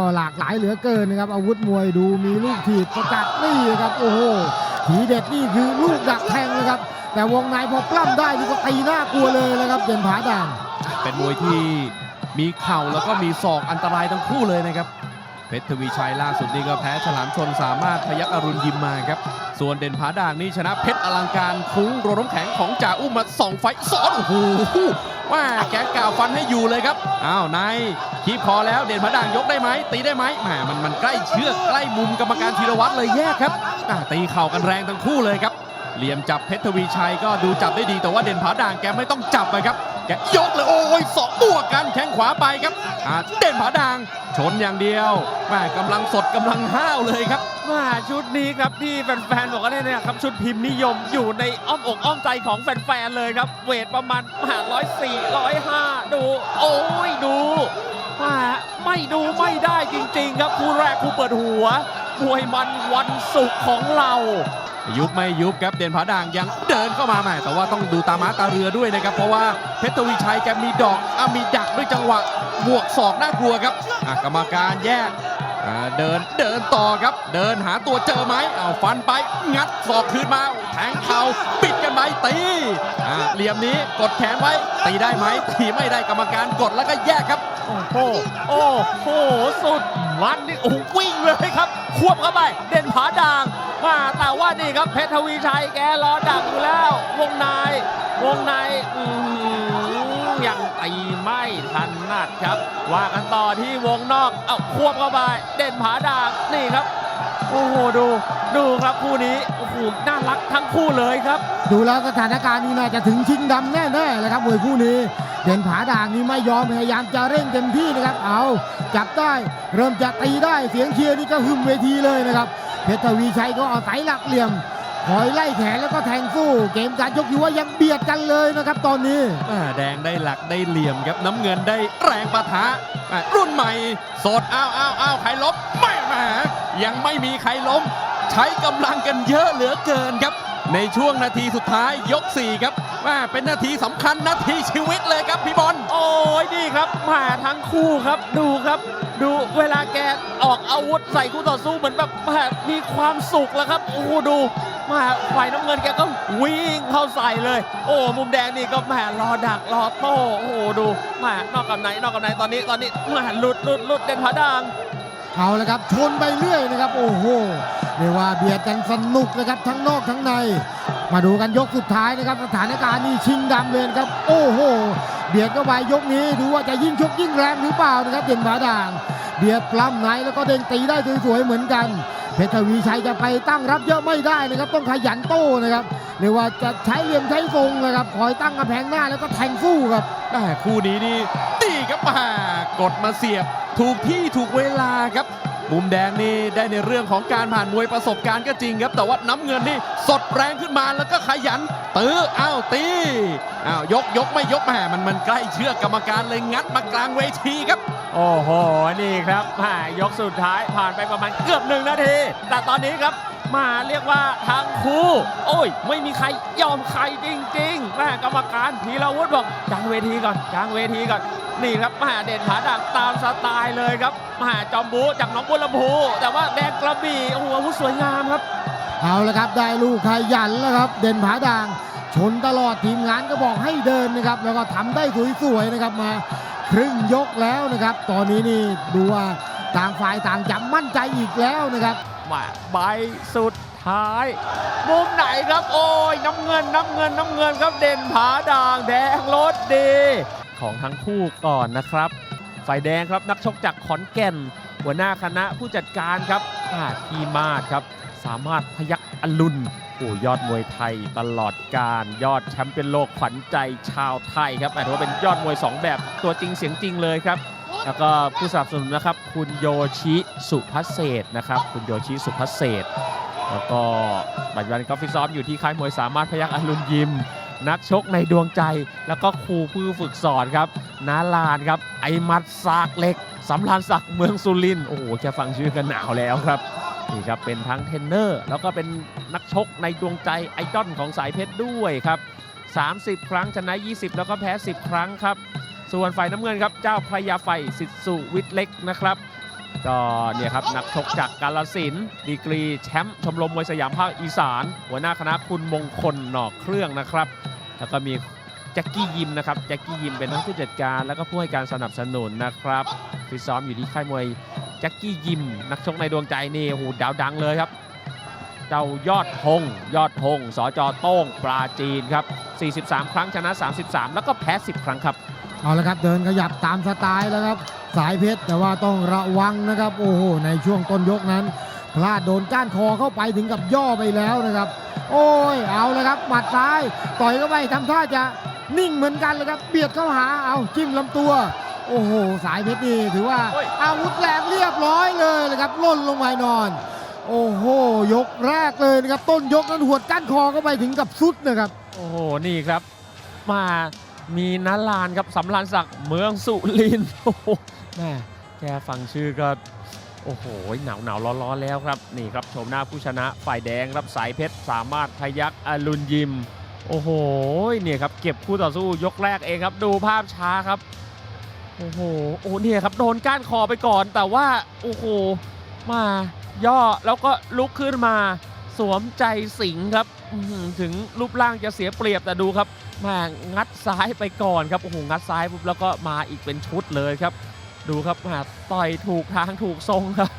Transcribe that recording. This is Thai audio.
ก็หลากหลายเหลือเกินนะครับอาวุธมวยดูมีลูกถีบประกัดนี่ครับโอ้โหผีเด็ดนี่คือลูกดักแทงนะครับ แต่วงในพอปล้ำได้นี่ก็ตีน่ากลัวเลยนะครับเด่นผาด่านเป็นมวยที่มีเข่าแล้วก็มีศอกอันตรายทั้งคู่เลยนะครับ เพชรทวีชัยล่าสุดนี่ก็แพ้ฉลามชนสามารถพยักอรุณยิมมาครับ ส่วนเด่นผาด่างนี่ชนะเพชรอลังการคุ้งโรน้ำแข็งของจ่าอุ้มมาสองไฟต์ซ้อนโอ้โหว่าแกกล่าวฟันให้อยู่เลยครับอ้าวนายคีบคอแล้วเด่นผาด่างยกได้ไหมตีได้ไหมแหมมันมันใกล้เชือกใกล้มุมกรรมการธีรวัตรเลยแยกครับตีเข่ากันแรงทั้งคู่เลยครับเหลี่ยมจับเพชรทวีชัยก็ดูจับได้ดีแต่ว่าเด่นผาด่างแกไม่ต้องจับไปครับ แกยกเลยโอ้ยสองบวกันแข้งขวาไปครับอ่าเด่นผาดางชนอย่างเดียวแม่กำลังสดกำลังห้าวเลยครับ มาชุดนี้ครับที่แฟนๆบอกว่าเลยนะครับชุดพิมพ์นิยมอยู่ในอ้อมอกอ้อมใจของแฟนๆเลยครับ เวทประมาณห้าร้อยสี่ร้อยห้าดู โอ้ยดูมาไม่ดูไม่ได้จริง ๆ ครับคู่แรกคู่เปิดหัวมวยมันวันศุกร์ของเรา ยุบไม่ยุบครับเด่นผาด่างยังเดินเข้ามาแม่ แต่ว่าต้องดูตาม้าตาเรือด้วยนะครับ เพราะว่าเพชรวีชัยแกมีดอกอมีดักด้วยจังหวะบวกศอกน่ากลัวครับกรรมการแยกเดินเดินต่อครับ เดินหาตัวเจอไหมเอาฟันไปงัดศอกคืนมาแทงเข่าปิดกันไปตีเหลี่ยมนี้กดแขนไว้ตีได้ไหมตีไม่ได้กรรมการกดแล้วก็แยกครับ โอ้โหโอ้โหสุด ลันนี่โอ้วิ่งเลยครับ ควบเข้าไป เด่นผาด่างมาแต่ว่านี่ครับเพชรทวีชัยแกรอดักอยู่แล้ว วงในวงในยังตีไม่ทันนัดครับ ว่ากันต่อที่วงนอก เอาควบเข้าไป เด่นผาด่างนี่ครับ โอ้โหดูดูครับคู่นี้โอ้โหน่ารักทั้งคู่เลยครับ ดูแล้วสถานการณ์นี้น่าจะถึงชิงดำแน่ๆเลยครับมวยคู่นี้ เด่นผาด่างนี่ไม่ยอมพยายามจะเร่งเต็มที่นะครับ เอาจับได้เริ่มจะตีได้เสียงเชียร์นี่ก็หึมเวทีเลยนะครับเพชรทวีชัยก็อาศัยหลักเหลี่ยมคอยไล่แขนแล้วก็แทงสู้ เกมการชกอยู่ว่ายังเบียดกันเลยนะครับตอนนี้อ่าแดงได้หลักได้เหลี่ยมครับ น้ำเงินได้แรงปะทะอ่ารุ่นใหม่ สดอ้าวอ้าวอ้าวใครล้มไม่ แหมยังไม่มีใครล้ม ใช้กำลังกันเยอะเหลือเกินครับ ในช่วงนาทีสุดท้ายยก 4 ครับว่าเป็นนาทีสำคัญนาทีชีวิตเลยครับพี่บอลโอ้ยนี่ครับมาทั้งคู่ครับดูครับ ดูเวลาแกออกอาวุธใส่คู่ต่อสู้เหมือนแบบแหมมีความสุขแล้วครับโอ้โหดูมาฝ่ายน้ำเงินแกก็วิ่งเข้าใส่เลย โอ้ มุมแดงนี่ก็แหมรอดักรอโต้โอ้โหดูแหมนอกกับไหนนอกกับไหนตอนนี้ตอนนี้แหมหลุดหลุดหลุดเด่นผาด่าง เอาละครับชนไปเรื่อยนะครับโอ้โหเรียกว่าเบียดกันสนุกนะครับทั้งนอกทั้งใน มาดูกันยกสุดท้ายนะครับสถานการณ์นี่ชิงดำเลยนครับ โอ้โห เบียดเข้าไปยกนี้ดูว่าจะยิ่งชกยิ่งแรงหรือเปล่านะครับเด่นผาด่าง เบียดปล้ำในแล้วก็เด้งตีได้สวยๆเหมือนกัน เพชรวีชัยจะไปตั้งรับเยอะไม่ได้นะครับต้องขยันโต้นะครับ เรียกว่าจะใช้เหลี่ยมใช้ทรงนะครับคอยตั้งกระแพงหน้าแล้วก็แทงสู้ครับแต่คู่นี้นี่ตีครับมากดมาเสียบ ถูกที่ถูกเวลาครับ มุมแดงนี่ได้ในเรื่องของการผ่านมวยประสบการณ์ก็จริงครับ แต่ว่าน้ำเงินนี่สดแรงขึ้นมาแล้วก็ขยันตื้ออ้าวตีอ้าวยกยกไม่ยกแหมมันมันใกล้เชือกกรรมการเลยงัดมากลางเวทีครับ โอ้โหนี่ครับมายกสุดท้ายผ่านไปประมาณเกือบหนึ่งนาที แต่ตอนนี้ครับมาเรียกว่าทั้งคู่ โอ้ย ไม่มีใครยอมใครจริงๆแม่กรรมการพีรวุฒิบอกกลางเวทีก่อนกลางเวทีก่อน นี่ครับมาเด่นผาดักตามสไตล์เลยครับมาจอมบูจากหน้องบัวลำพูแต่ว่าแดงกระบี่โอ้โหอาวุธสวยงามครับ เอาละครับได้ลูกขยันแล้วครับ เด่นผาด่าง ชนตลอดทีมงานก็บอกให้เดินนะครับ แล้วก็ทำได้สวยๆนะครับมาครึ่งยกแล้วนะครับ ตอนนี้นี่ดูว่าต่างฝ่ายต่างจำมั่นใจอีกแล้วนะครับมาใบสุดท้าย มุมไหนครับ โอ้ยน้ำเงินน้ำเงินน้ำเงินครับเด่นผาด่างแดงรถดี ของทั้งคู่ก่อนนะครับ ฝ่ายแดงครับนักชกจากขอนแก่น หัวหน้าคณะผู้จัดการครับอาทีมาศครับ สามารถพยักอรุณโอ้ยอดมวยไทยตลอดการยอดแชมป์เป็นโลกขวัญใจชาวไทยครับแต่ถือว่าเป็นยอดมวย 2 แบบตัวจริงเสียงจริงเลยครับ แล้วก็ผู้สนับสนุนนะครับ คุณโยชิสุพัเศษนะครับ คุณโยชิสุพัเศษแล้วก็ปัจจุบันก็ฟิตซ้อมอยู่ที่ค่ายมวยสามารถพยักอรุณยิม นักชกในดวงใจ แล้วก็ครูผู้ฝึกสอนครับนาลานครับ ไอมัดซากเหล็กสำรานศักดิ์เมืองสุรินทร์โอ้โหแค่ฟังชื่อกันหนาวแล้วครับนี่ครับเป็นทั้งเทรนเนอร์ แล้วก็เป็นนักชกในดวงใจไอดอลของสายเพชรด้วยครับ 30 ครั้งชนะ 20 แล้วก็แพ้ 10 ครั้งครับ ส่วนฝ่ายน้ำเงินครับ เจ้าพระยาไฟสิทธิสุวิทย์เล็กนะครับ ก็เนี่ยครับนักชกจากกาลสินดีกรีแชมป์ชมรมมวยสยามภาคอีสาน หัวหน้าคณะคุณมงคลหนอกเครื่องนะครับ แล้วก็มีแจ็คกี้ยิมนะครับแจ็คกี้ยิมเป็นทั้งผู้จัดการแล้วก็ผู้ให้การสนับสนุนนะครับฟิตซ้อมอยู่ที่ค่ายมวยแจ็คกี้ยิม นักชกในดวงใจนี่โอ้โหดาวดังเลยครับเจ้ายอดพงยอดพงสจโต้งปราจีนครับ43 ครั้งชนะ 33 แล้วก็แพ้ 10 ครั้งครับเอาละครับเดินขยับตามสไตล์แล้วครับ สายเพชรแต่ว่าต้องระวังนะครับ โอ้โหในช่วงต้นยกนั้น พลาดโดนก้านคอเข้าไปถึงกับย่อไปแล้วนะครับ โอ้ยเอาเลยครับหมัดซ้าย ต่อยเข้าไปทำท่าจะนิ่งเหมือนกันเลยครับเบียดเข้าหาเอาจิ้มลำตัว โอ้โห สายเพชรนี่ถือว่าอาวุธแรงเรียบร้อยเลยนะครับล่นลงไปนอน โอ้โห ยกแรกเลยนะครับต้นยกนั้นหวดก้านคอเข้าไปถึงกับสุดนะครับ โอ้โหนี่ครับ มามีนัลานครับสำรานศักดิ์เมืองสุรินทร์ แม่แค่ฟังชื่อก็โอ้โหหนาวหนาวร้อนร้อนๆแล้วครับ นี่ครับชมหน้าผู้ชนะฝ่ายแดงรับสายเพชรสามารถพยักอรุณยิม โอ้โหเนี่ยครับเก็บคู่ต่อสู้ยกแรกเองครับ ดูภาพช้าครับ โอ้โหโอ้เนี่ยครับโดนก้านคอไปก่อน แต่ว่าโอ้โหมาย่อแล้วก็ลุกขึ้นมาสวมใจสิงครับถึงรูปร่างจะเสียเปรียบแต่ดูครับแมางัดซ้ายไปก่อนครับโอ้โหงัดซ้ายปุ๊บแล้วก็มาอีกเป็นชุดเลยครับ ดูครับต่อยถูกทางถูกทรงครับ